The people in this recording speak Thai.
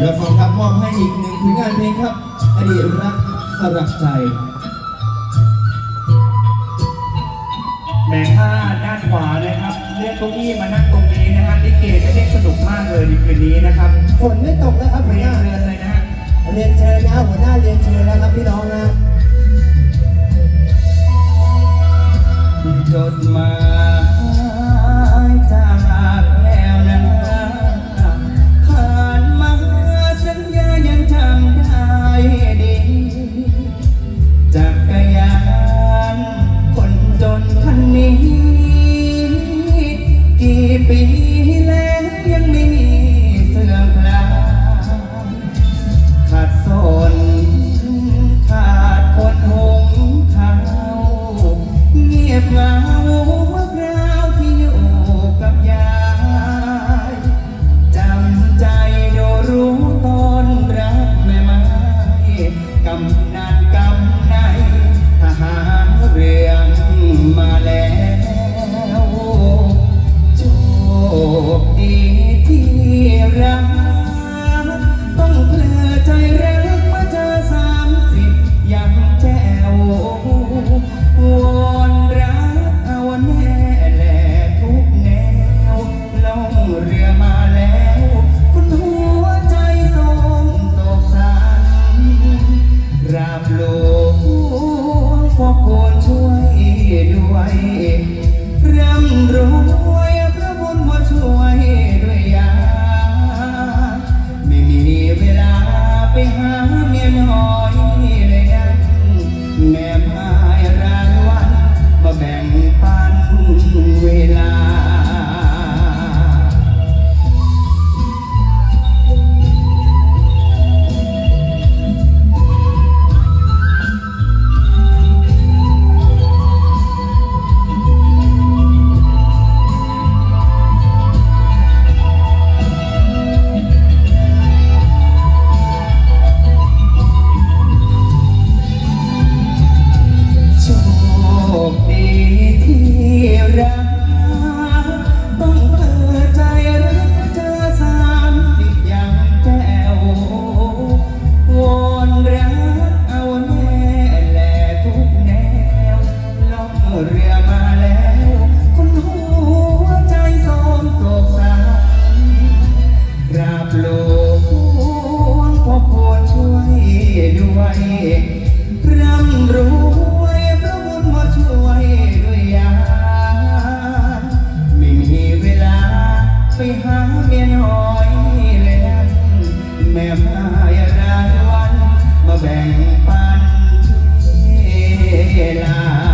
เราฟังครับมอบให้อีกหนึ่งผลงานเพลงครับ อดีตรักสลักใจแม่ข้าด้านขวานะครับเรียกเก้าอี้มานั่งตรงนี้นะฮะลิเกจะเล่นสนุกมากเลยในคืนนี้นะครับฝนไม่ตกนะครับหัวเรีหยนน้าเชิญเลยนะฮะเรียนเชิญนะหัวหน้าเรียนเชิญ ราบหลวงพ่อคนช่วยด้วยร่ำรวยพระบุญมาช่วยด้วยยา ไม่มีเวลาไปหาเมียน้อย รั ม่พายดาวันมาแบ่งปันเวลา